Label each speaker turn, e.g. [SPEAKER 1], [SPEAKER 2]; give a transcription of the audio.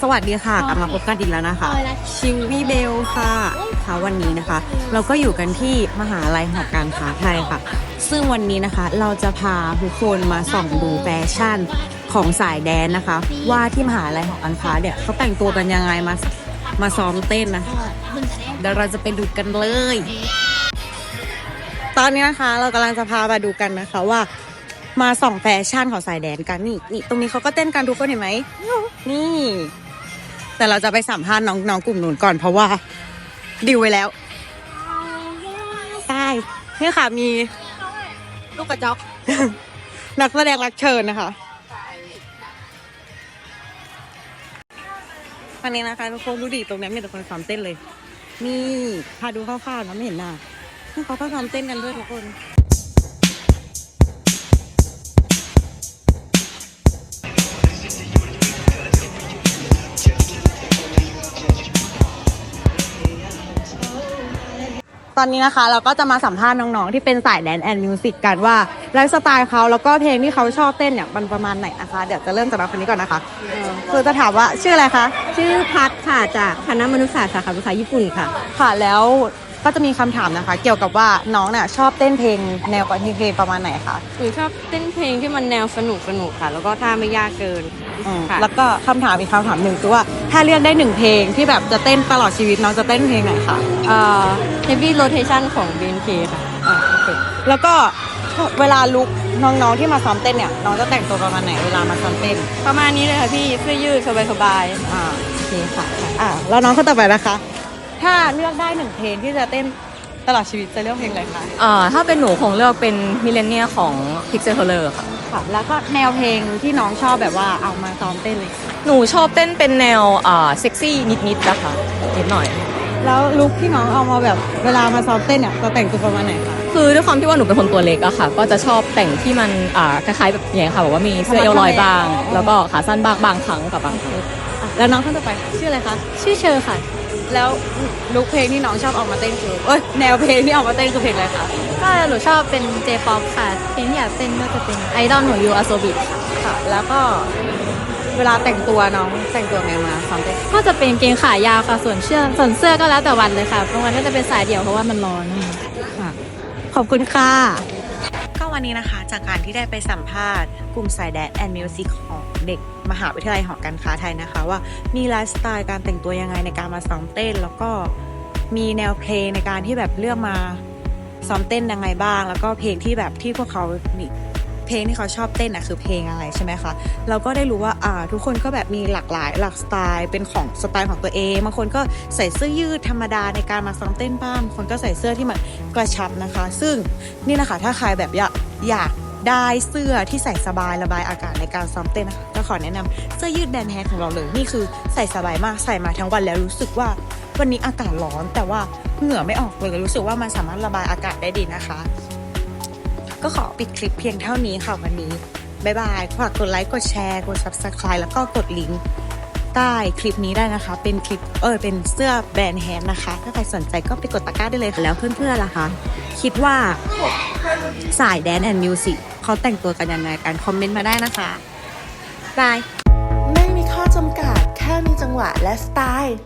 [SPEAKER 1] สวัสดีค่ะกลับมาพบกันอีกแล้วนะคะชิววี่เบลค่ะค่ะวันนี้นะคะ เราก็อยู่กันที่มหาลัยหอการค้าไทยค่ะ ซึ่งวันนี้นะคะเราจะพาทุกคนมาส่องดูแฟชั่นของสายแดนนะคะ ว่าที่มหาลัยหอการค้าเนี่ยเขาแต่งตัวกันยังไงมามาซ้อมเต้นนะคะเดี๋ยวเราจะไปดูกันเลย ตอนนี้นะคะเรากำลังจะพามาดูกันนะคะว่า มาส่องแฟชั่นของสายแดนกันนี่นี่ตรงนี้เขาก็เต้นกันทุกคนเห็นไหมนี่ แต่เราจะไปสัมภาษณ์น้องน้องกลุ่มหนู้นก่อนเพราะว่าดิวไว้แล้วใช่นี่ค่ะมีลูกกระจอกนักแสดงรับเชิญนะคะอันนี้นะคะทุกคนดูดิตรงนี้มีแต่คนซ้อมเต้นเลย นี่พาดูคร่าวๆนะไม่เห็นหน้าเขาก็ซ้อมเต้นกันด้วยทุกคน ตอนนี้นะคะ เราก็จะมาสัมภาษณ์น้องๆ ที่เป็นสายแดนแอนด์มิวสิกกันว่าไลฟ์สไตล์เขาแล้วก็เพลงที่เขาชอบเต้นเนี่ยมันประมาณไหนนะคะ เดี๋ยวจะเริ่มจากน้องคนนี้ก่อนนะคะคือจะถามว่าชื่ออะไรคะ
[SPEAKER 2] ชื่อพัดค่ะจากคณะมนุษยศาสตร์สาขาภาษาญี่ปุ่นค่ะ
[SPEAKER 1] ค่ะแล้ว ก็จะมีคำถามนะคะ เกี่ยวกับว่าน้องเนี่ยชอบเต้นเพลงแนวเพลงประมาณไหนคะ
[SPEAKER 2] หนูชอบเต้นเพลงที่มันแนวสนุกสนุกค่ะ แล้วก็ท่าไม่ยากเกิน
[SPEAKER 1] อืม
[SPEAKER 2] ค่ะ
[SPEAKER 1] แล้วก็คำถามอีกคำถามหนึ่งคือว่าถ้าเลือกได้หนึ่งเพลงที่แบบจะเต้นตลอดชีวิตน้องจะเต้นเพลงไหนคะ
[SPEAKER 2] เอ่อ heavy rotation ของ BNK ค่ะ
[SPEAKER 1] อ่าโอเคแล้วก็เวลาลุกน้องๆที่มาซ้อมเต้นเนี่ยน้องจะแต่งตัวประมาณไหนเวลามาซ้อมเต้น
[SPEAKER 2] ประมาณนี้เลยค่ะพี่เสื้อยืดสบาย
[SPEAKER 1] อ่าโอเคค่ะอ่าแล้วน้องคนต่อไปนะคะ ถ้าเลือกได้หนึ่งเพลงที่จะเต้นตลอดชีวิตจะเลือกเพลงอะไรคะ
[SPEAKER 3] อ่าถ้าเป็นหนูคงเลือกเป็นมิเลเนียของ Pixel c o l o r ค่ะ
[SPEAKER 1] ค่ะ แล้วก็แนวเพลงที่น้องชอบแบบว่าเอามาซ้อมเต้นเลย
[SPEAKER 3] หนูชอบเต้นเป็นแนวอ่าเซ็กซี่นิดๆนะคะนิดหน่อย
[SPEAKER 1] แล้วลุคที่น้องเอามาแบบเวลามาซ้อมเต้นเนี่ยจะแต่งตัวประมาณไหนคะ
[SPEAKER 3] คือด้วยความที่ว่าหนูเป็นคนตัวเล็กอะค่ะ ก็จะชอบแต่งที่มันอ่าคล้ายๆแบบอย่างเงี้ยค่ะแบบว่ามีเสื้อเอวลอยบ้าง แล้วก็ขาสั้นบ้างบางครั้งกับบางครั้ง
[SPEAKER 1] อะแล้วน้องคนต่อไปชื่ออะไรคะ
[SPEAKER 2] ๆชื่อเชอร์ค่ะ
[SPEAKER 1] แล้วลุคเพลงที่น้องชอบเอามาเต้นคือเอ้ยแนวเพลงที่เอามาเต้นคือเพลงอะไรคะ
[SPEAKER 2] ก็หนูชอบเป็น J-pop ค่ะเพลงที่อยากเต้นก็จะเป็นไอดอลหนูยูอาโซบิค่ะ
[SPEAKER 1] ค่ะ แล้วก็เวลาแต่งตัวน้องแต่งตัวไงมาซ้อมเต้น
[SPEAKER 2] ก็จะเป็นเกงขายาวค่ะส่วนเสื้อส่วนเสื้อก็แล้วแต่วันเลยค่ะบางวันก็จะเป็นสายเดี่ยวเพราะว่ามันร้อน
[SPEAKER 1] ค่ะขอบคุณค่ะ วันนี้นะคะ จากการที่ได้ไปสัมภาษณ์กลุ่มสายแดนแอนด์มิวสิกของเด็กมหาวิทยาลัยหอการค้าไทยนะคะ ว่ามีไลฟ์สไตล์การแต่งตัวยังไงในการมาซ้อมเต้น แล้วก็มีแนวเพลงในการที่แบบเลือกมาซ้อมเต้นยังไงบ้าง แล้วก็เพลงที่แบบที่พวกเขาเพลงที่เขาชอบเต้นอะคือเพลงอะไรใช่ไหมคะเราก็ได้รู้ว่าอ่าทุกคนก็แบบมีหลากหลายหลากสไตล์เป็นของสไตล์ของตัวเองบางคนก็ใส่เสื้อยืดธรรมดาในการมาซ้อมเต้นบ้างบางคนก็ใส่เสื้อที่มันกระชับนะคะ ซึ่งนี่นะคะถ้าใครแบบอยาก อยากได้เสื้อที่ใส่สบายระบายอากาศในการซ้อมเต้นนะคะก็ขอแนะนำเสื้อยืดแบนแฮทของเราเลยนี่คือใส่สบายมากใส่มาทั้งวันแล้วรู้สึกว่าวันนี้อากาศร้อนแต่ว่าเหงื่อไม่ออกเลยรู้สึกว่ามันสามารถระบายอากาศได้ดีนะคะ ก็ขอปิดคลิปเพียงเท่านี้ค่ะวันนี้บ๊ายบายฝากกดไลค์กดแชร์กด subscribe แล้วก็กดลิงก์ ใต้คลิปนี้ได้นะคะ เป็นคลิปเออเป็นเสื้อแบรนด์แฮนนะคะ ถ้าใครสนใจก็ไปกดตะกร้าได้เลยค่ะแล้วเพื่อนๆล่ะคะ คิดว่าสายแดนแอนด์มิวสิกเขาแต่งตัวกันยังไงกันคอมเมนต์มาได้นะคะบาย
[SPEAKER 4] ไม่มีข้อจำกัด แค่มีจังหวะและสไตล์